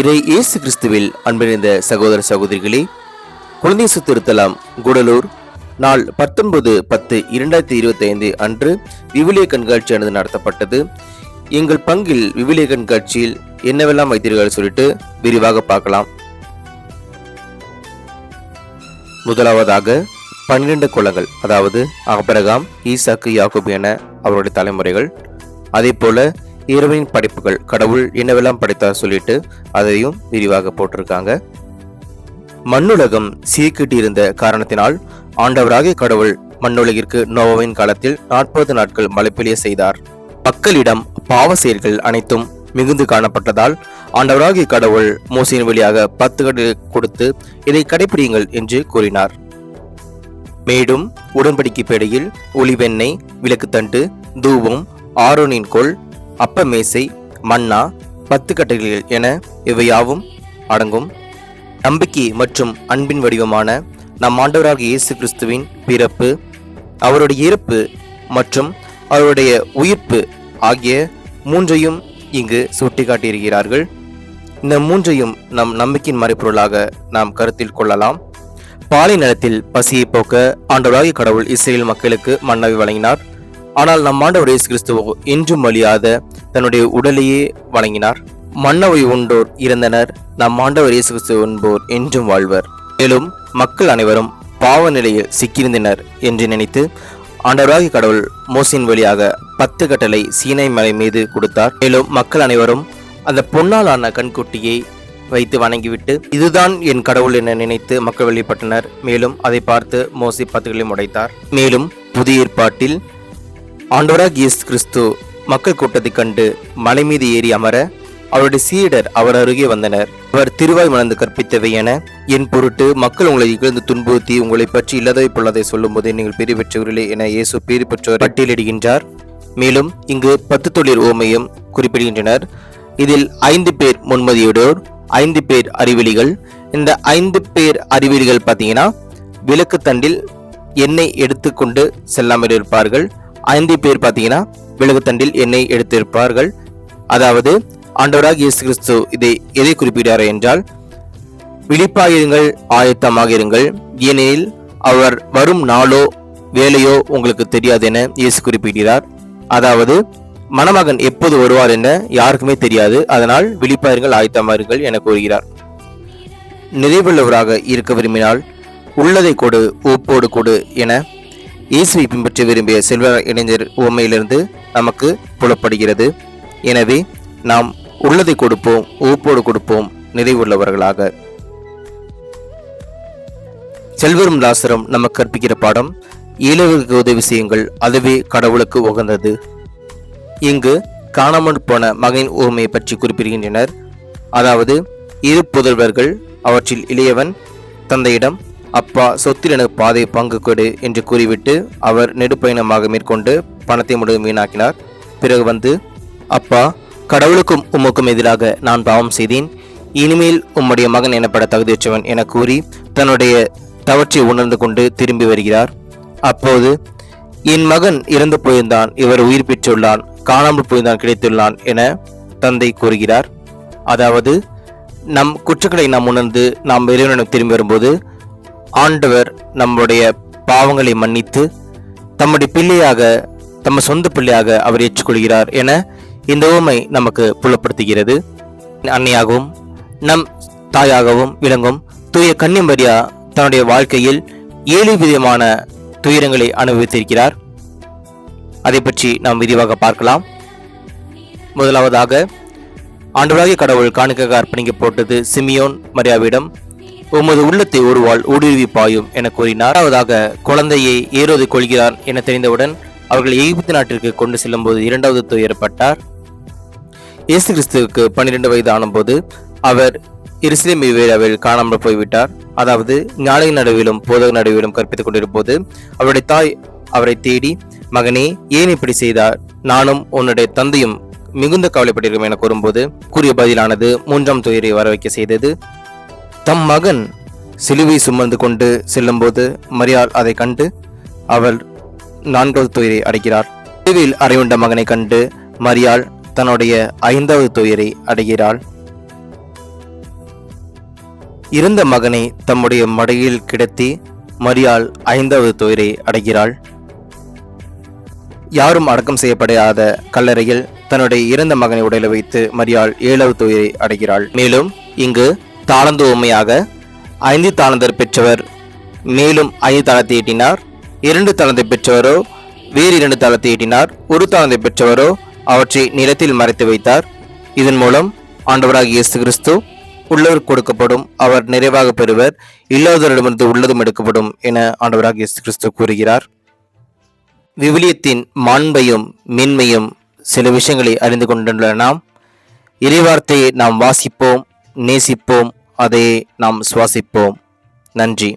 இறை இயேசு கிறிஸ்துவில் அன்பிணைந்த சகோதர சகோதரிகளே குழந்தை திருத்தலாம் கூடலூர் நாள் பத்தொன்பது பத்து இரண்டாயிரத்தி இருபத்தி ஐந்து அன்று விவிலிய கண்காட்சியானது நடத்தப்பட்டது. எங்கள் பங்கில் விவிலிய கண்காட்சியில் என்னவெல்லாம் வைத்தீர்கள் சொல்லிட்டு விரிவாக பார்க்கலாம். முதலாவதாக பன்னிரண்டு குலங்கள் அதாவது அபரகாம் ஈசாக்கு யாக்குப் என அவருடைய தலைமுறைகள் அதே போல இரவின் படைப்புகள். கடவுள் என்னவெல்லாம் படைத்தார் சொல்லிட்டு அதையும் விரிவாக போட்டிருக்காங்க. மண்ணுலகம் சீர்கிட்டிருந்த காரணத்தினால் ஆண்டவராகிய கடவுள் மண்ணுலகிற்கு நோவாவின் காலத்தில் நாற்பது நாட்கள் மழைப்பொழிய செய்தார். மக்களிடம் பாவ செயல்கள் அனைத்தும் மிகுந்து காணப்பட்டதால் ஆண்டவராகிய கடவுள் மோசையின் வழியாக பத்து கட்டளை கொடுத்து இதை கடைபிடியுங்கள் என்று கூறினார். மேலும் உடன்படிக்கை பேடையில் ஒளிவெண்ணெய் விளக்குத்தண்டு தூபம் ஆரோனின் கோள் அப்ப மேசை மன்னா பத்து கட்டைகள் என இவையாவும் அடங்கும். நம்பிக்கை மற்றும் அன்பின் வடிவமான நம் ஆண்டவராக இயேசு கிறிஸ்துவின் பிறப்பு அவருடைய இறப்பு மற்றும் அவருடைய உயிர்ப்பு ஆகிய மூன்றையும் இங்கு சுட்டிக்காட்டியிருக்கிறார்கள். இந்த மூன்றையும் நம் நம்பிக்கையின் மறைப்பொருளாக நாம் கருத்தில் கொள்ளலாம். பாலை நிலத்தில் பசியை போக்க ஆண்டவராகிய கடவுள் இஸ்ரேல் மக்களுக்கு மன்னவை வழங்கினார். ஆனால் நம் ஆண்டவர் இயேசு கிறிஸ்துவோ என்றும் அழியாத தன்னுடைய உடலையே வழங்கினார் மன்னவை உண்டோர் இறந்தனர். நம் ஆண்டவர் இயேசு கிறிஸ்துவ உண்போர் என்றும் வாழ்வர். மேலும் மக்கள் அனைவரும் பாவ நிலையில் சிக்கியிருந்தனர் என்று நினைத்து ஆண்டவராகி கடவுள் மோசின் வழியாக பத்து கட்டளை சீனை மலை மீது கொடுத்தார். மேலும் மக்கள் அனைவரும் அந்த பொன்னாலான கண்குட்டியை வைத்து வணங்கிவிட்டு இதுதான் என் கடவுள் என நினைத்து மக்கள் வெளிப்பட்டனர். மேலும் அதை பார்த்து மோசி பத்துகளையும் உடைத்தார். மேலும் புதிய ஏற்பாட்டில் ஆண்டவராக இயேசு கிறிஸ்து மக்கள் கூட்டத்தை கண்டு மலை மீது ஏறி அமர அவருடைய சீடர் அவர் அருகே வந்தனர். அவர் திருவாய் மணந்து கற்பித்தவை என என் பொருட்டு மக்கள் உங்களை இகழ்ந்து துன்புறுத்தி உங்களை பற்றி இல்லாதவை பொல்லாதை சொல்லும்போது நீங்கள் பெரிய பெற்றவர்களே என இயேசு பெரிய பெற்றவர் பட்டியலிடுகின்றார். மேலும் இங்கு பத்து தொழில் ஓமையும் குறிப்பிடுகின்றனர். இதில் ஐந்து பேர் முன்மதியோடோர் ஐந்து பேர் அறிவிலிகள் இந்த ஐந்து பேர் அறிவெளிகள் பார்த்தீங்கன்னா விளக்கு தண்டில் எண்ணெய் எடுத்துக்கொண்டு செல்லாமல் இருப்பார்கள் ஐந்து பேர் பார்த்தீங்கன்னா விலகுத்தண்டில் எண்ணெய் எடுத்திருப்பார்கள். அதாவது ஆண்டவராக இயேசு கிறிஸ்து இதை எதை குறிப்பிட்டார் என்றால் விழிப்பாயிருங்கள் ஆயத்தமாக இருங்கள். ஏனெனில் அவர் வரும் நாளோ வேலையோ உங்களுக்கு தெரியாது என இயேசு குறிப்பிடுகிறார். அதாவது மணமகன் எப்போது வருவார் என யாருக்குமே தெரியாது. அதனால் விழிப்பாயிருங்கள் ஆயத்தமாயிருங்கள் என கூறுகிறார். நிறைவுள்ளவராக இருக்க விரும்பினால் உள்ளதை கொடு ஒப்போடு கொடு என இயேசுவை பின்பற்ற விரும்பிய செல்வ இளைஞர் உவமையிலிருந்து நமக்கு புலப்படுகிறது. எனவே நாம் உள்ளதை கொடுப்போம் ஊப்போடு கொடுப்போம் நிறைவுள்ளவர்களாக செல்வரும் லாசரும் நமக்கு கற்பிக்கிற பாடம் ஏழைகளுக்கு உதவி செய்யுங்கள் அதுவே கடவுளுக்கு உகந்தது. இங்கு காணாமல் போன மகனின் ஊமையை பற்றி குறிப்பிடுகின்றனர். அதாவது இரு புதல்வர்கள் அவற்றில் இளையவன் தந்தையிடம் அப்பா சொத்தில் எனக்கு பாதை பங்கு கொடு என்று கூறிவிட்டு அவர் நெடுப்பயணமாக மேற்கொண்டு பணத்தை முழுவதும் வீணாக்கினார். பிறகு வந்து அப்பா கடவுளுக்கும் உமக்கும் எதிராக நான் பாவம் செய்தேன். இனிமேல் உம்முடைய மகன் எனப்பட தகுதியற்றவன் என கூறி தன்னுடைய தவற்றை உணர்ந்து கொண்டு திரும்பி வருகிறார். அப்போது என் மகன் இறந்து போயிருந்தான் இவர் உயிர் பெற்றுள்ளான் காணாமல் போயிருந்தான் கிடைத்துள்ளான் என தந்தை கூறுகிறார். அதாவது நம் குற்றங்களை நாம் உணர்ந்து நாம் இறைவனிடம் திரும்பி வரும்போது ஆண்டவர் நம்முடைய பாவங்களை மன்னித்து தம்முடைய பிள்ளையாக தம்ம சொந்த பிள்ளையாக அவர் ஏற்றுக்கொள்கிறார் என இந்த உவமை நமக்கு புலப்படுத்துகிறது. அன்னையாகவும் நம் தாயாகவும் விளங்கும் தூய கன்னிமரியா தன்னுடைய வாழ்க்கையில் ஏழு விதமான துயரங்களை அனுபவித்திருக்கிறார். அதை பற்றி நாம் விரிவாக பார்க்கலாம். முதலாவதாக ஆண்டவராகிய கடவுள் காணிக்க அர்ப்பணிக்கப்பட்டது சிமியோன் மரியாவிடம். உமது உள்ளத்தை ஒருவாள் ஊடுருவி பாயும் என கூறினார். இரண்டாவதாக குழந்தையை ஏரோது கொள்கிறார் என தெரிந்தவுடன் அவர்கள் எகிப்து நாட்டிற்கு கொண்டு செல்லும்போது இரண்டாவது துயரப்பட்டார் இயேசு கிறிஸ்துவுக்கு பன்னிரண்டு வயது ஆனபோது அவர் எருசலேம் வேளாவில் காணாமல் போய்விட்டார். அதாவது ஞாலை நடுவிலும் போதக நடுவிலும் கற்பித்துக் கொண்டிருப்போது அவருடைய தாய் அவரை தேடி மகனே ஏன் இப்படி செய்தார் நானும் உன்னுடைய தந்தையும் மிகுந்த கவலைப்பட்டிருக்கும் என கூறும்போது கூறிய பதிலானது மூன்றாம் துயரை வர வைக்க செய்தது. தம் மகன் சிலுவை சுமந்து கொண்டு செல்லும்போது மரியாள் அதை கண்டு அவள் நான்காவது துயரை அடைகிறார். சிலுவையில் அறையுண்ட மகனை கண்டு மரியாள் தன்னுடைய ஐந்தாவது துயரை அடைகிறாள். இறந்த மகனை தம்முடைய மடையில் கிடத்தி மரியாள் ஐந்தாவது துயரை அடைகிறாள். யாரும் அடக்கம் செய்யப்படாத கல்லறையில் தன்னுடைய இறந்த மகனை உடலை வைத்து மரியாள் ஏழாவது துயரை அடைகிறாள். மேலும் இங்கு தாளந்து உண்மையாக ஐந்து தாளந்தர் பெற்றவர். மேலும் ஐந்து தாளத்தை ஈட்டினார் இரண்டு தாளந்தை பெற்றவரோ வேறு இரண்டு தாளத்தை ஈட்டினார் ஒரு தாளந்தை பெற்றவரோ அவற்றை நிலத்தில் மறைத்து வைத்தார். இதன் மூலம் ஆண்டவராக இயேசு கிறிஸ்து உள்ளவர் கொடுக்கப்படும் அவர் நிறைவாக பெறுவர். இல்லாதவரிடமிருந்து உள்ளதும் எடுக்கப்படும் என ஆண்டவராக இயேசு கிறிஸ்து கூறுகிறார். விவிலியத்தின் மாண்பையும் மேன்மையும் சில விஷயங்களை அறிந்து கொண்டுள்ள நாம் இறைவார்த்தையை நாம் வாசிப்போம் நேசிப்போம் அதை நாம் சுவாசிப்போம். நன்றி.